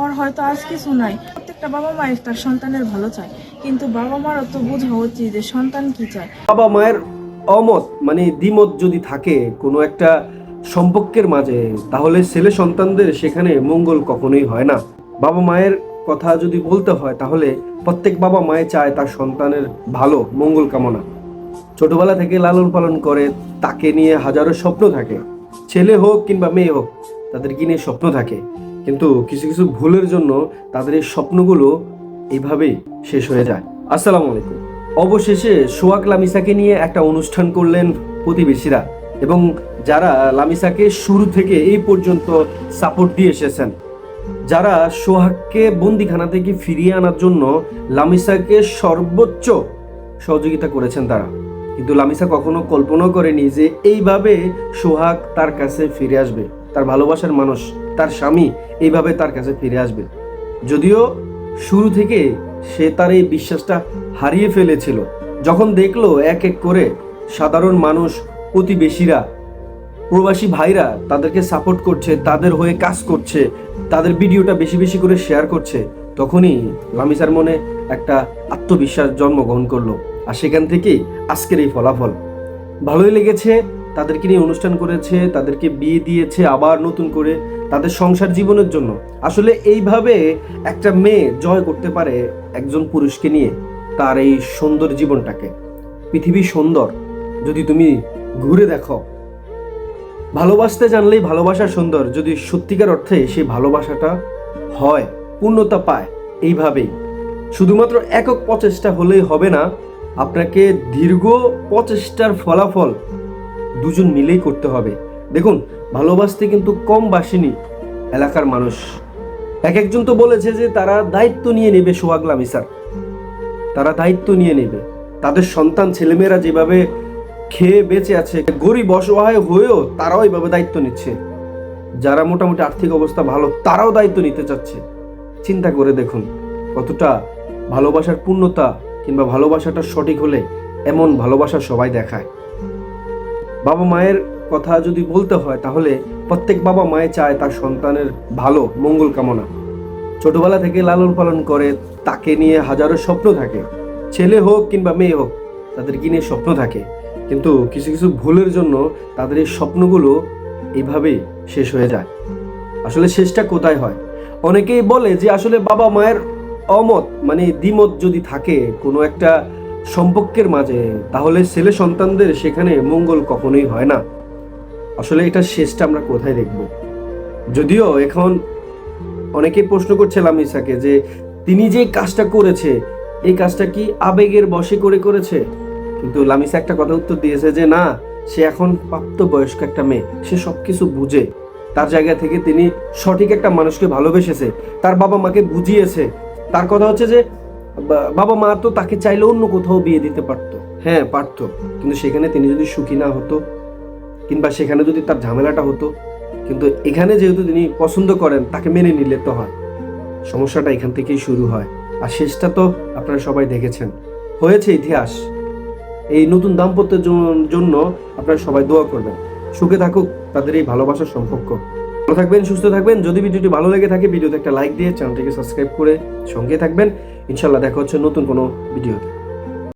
ওর হয়তো আজ কিছু নাই। প্রত্যেকটা বাবা মায়ের তার সন্তানের ভালো চায়। কিন্তু বাবা বোঝা উচিত যে সন্তান কি চায়। বাবা মায়ের অমত মানে দ্বিমত যদি থাকে কোনো একটা সম্পর্কের মাঝে, তাহলে ছেলে সন্তানদের সেখানে মঙ্গল কখনোই হয় না। বাবা মায়ের কথা যদি বলতে হয়, তাহলে প্রত্যেক বাবা মায়ে চায় তার সন্তানের ভালো, মঙ্গল কামনা। ছোটবেলা থেকে লালন পালন করে, তাকে নিয়ে হাজারো স্বপ্ন থাকে। ছেলে হোক কিংবা মেয়ে হোক তাদেরকে নিয়ে স্বপ্ন থাকে। কিন্তু কিছু কিছু ভুলের জন্য তাদের এই স্বপ্নগুলো এইভাবেই শেষ হয়ে যায়। আসসালামু আলাইকুম। অবশেষে সোহাগ লামিসাকে নিয়ে একটা অনুষ্ঠান করলেন প্রতিবেশীরা এবং যারা লামিসাকে শুরু থেকে এই পর্যন্ত সাপোর্ট দিয়ে এসেছেন, যারা সোহাগকে বন্দিখানা থেকে ফিরিয়ে আনার জন্য লামিসাকে সর্বোচ্চ সহযোগিতা করেছেন তারা। কিন্তু লামিসা কখনো কল্পনাও করেনি যে এইভাবে সোহাগ তার কাছে ফিরে আসবে। তার ভালোবাসার মানুষ, তার স্বামী এইভাবে তার কাছে ফিরে আসবে। যদিও শুরু থেকে সে তার এই বিশ্বাসটা হারিয়ে ফেলেছিল। যখন দেখল এক এক করে সাধারণ মানুষ, প্রতিবেশীরা, প্রবাসী ভাইরা তাদেরকে সাপোর্ট করছে, তাদের হয়ে কাজ করছে, তাদের ভিডিওটা বেশি বেশি করে শেয়ার করছে, তখনই লামিসার মনে একটা আত্মবিশ্বাস জন্মগ্রহণ করল। আর সেখান থেকেই আজকের এই ফলাফল। ভালোই লেগেছে, তাদেরকে নিয়ে অনুষ্ঠান করেছে, তাদেরকে বিয়ে দিয়েছে, আবার নতুন করে তাদের সংসার জীবনের জন্য। আসলে এইভাবে একটা মেয়ে জয় করতে পারে একজন পুরুষকে নিয়ে তার এই সুন্দর জীবনটাকে। পৃথিবী সুন্দর, যদি তুমি ঘুরে দেখো। ভালোবাসতে জানলেই ভালোবাসা সুন্দর, যদি সত্যিকার অর্থে সেই ভালোবাসাটা হয়, পূর্ণতা পায়, এইভাবেই। শুধুমাত্র একক প্রচেষ্টা হলেই হবে না আপনাকে দীর্ঘ প্রচেষ্টার ফলাফল দুজন মিলেই করতে হবে। দেখুন, ভালোবাসতে কিন্তু কম বাসেনি এলাকার মানুষ। এক একজন তো বলেছে যে তারা দায়িত্ব নিয়ে নেবে সোহাগ লামিসার তারা দায়িত্ব নিয়ে নেবে। তাদের সন্তান, ছেলেমেয়েরা যেভাবে খেয়ে বেঁচে আছে, গরিব, অসহায় হয়েও তারাও এইভাবে দায়িত্ব নিচ্ছে। যারা মোটামুটি আর্থিক অবস্থা ভালো, তারাও দায়িত্ব নিতে চাচ্ছে। চিন্তা করে দেখুন কতটা ভালোবাসার পূর্ণতা কিংবা ভালোবাসাটা সঠিক হলে এমন ভালোবাসা সবাই দেখায়। বাবা মায়ের কথা যদি বলতে হয়, তাহলে প্রত্যেক বাবা মায়ে চায় তার সন্তানের ভালো মঙ্গল কামনা। ছোটবেলা থেকে লালন পালন করে, তাকে নিয়ে হাজারো স্বপ্ন থাকে। ছেলে হোক কিংবা মেয়ে হোক তাদেরকে নিয়ে স্বপ্ন থাকে। কিন্তু কিছু কিছু ভুলের জন্য তাদের এই স্বপ্নগুলো এইভাবেই শেষ হয়ে যায়। আসলে শেষটা কোথায় হয়? অনেকেই বলে যে আসলে বাবা মায়ের অমত মানে দ্বিমত যদি থাকে কোনো একটা সম্পর্কের মাঝে, তাহলে ছেলে সন্তানদের সেখানে মঙ্গল কখনোই হয় না। আসলে এটা শেষটা আমরা কোথায় দেখব? যদিও এখন অনেকেই প্রশ্ন করছে লামিসাকে যে, তিনি যে কাজটা করেছে, এই কাজটা কি আবেগের বশে করে করেছে? কিন্তু লামিসা একটা কথা উত্তর দিয়েছে যে, না, সে এখন প্রাপ্ত বয়স্ক একটা মেয়ে, সে সব কিছু বুঝে। তার জায়গা থেকে তিনি সঠিক একটা মানুষকে ভালোবেসেছে, তার বাবা মাকে বুঝিয়েছে তার কথা হচ্ছে যে বাবা মা তো তাকে চাইলে অন্য কোথাও বিয়ে দিতে পারতো। হ্যাঁ পারতো। কিন্তু সেখানে তিনি যদি সুখী না হতো, কিংবা সেখানে যদি তার ঝামেলাটা হতো, কিন্তু এখানে যেহেতু তিনি পছন্দ করেন, তাকে মেনে নিলে তো হয়। সমস্যাটা এখান থেকেই শুরু হয়। আর শেষটা তো আপনারা সবাই দেখেছেন। হয়েছে ইতিহাস। এই নতুন দাম্পত্যের জন্য আপনারা সবাই দোয়া করবেন। সুখে থাকুক। তাদের এই ভালোবাসার সম্পর্ক। ভালো থাকবেন, সুস্থ থাকবেন। যদি ভিডিওটি ভালো লেগে থাকে, ভিডিওতে একটা লাইক দিয়ে চ্যানেলটিকে সাবস্ক্রাইব করে সঙ্গে থাকবেন। ইনশাল্লাহ দেখা হচ্ছে নতুন কোনো ভিডিওতে।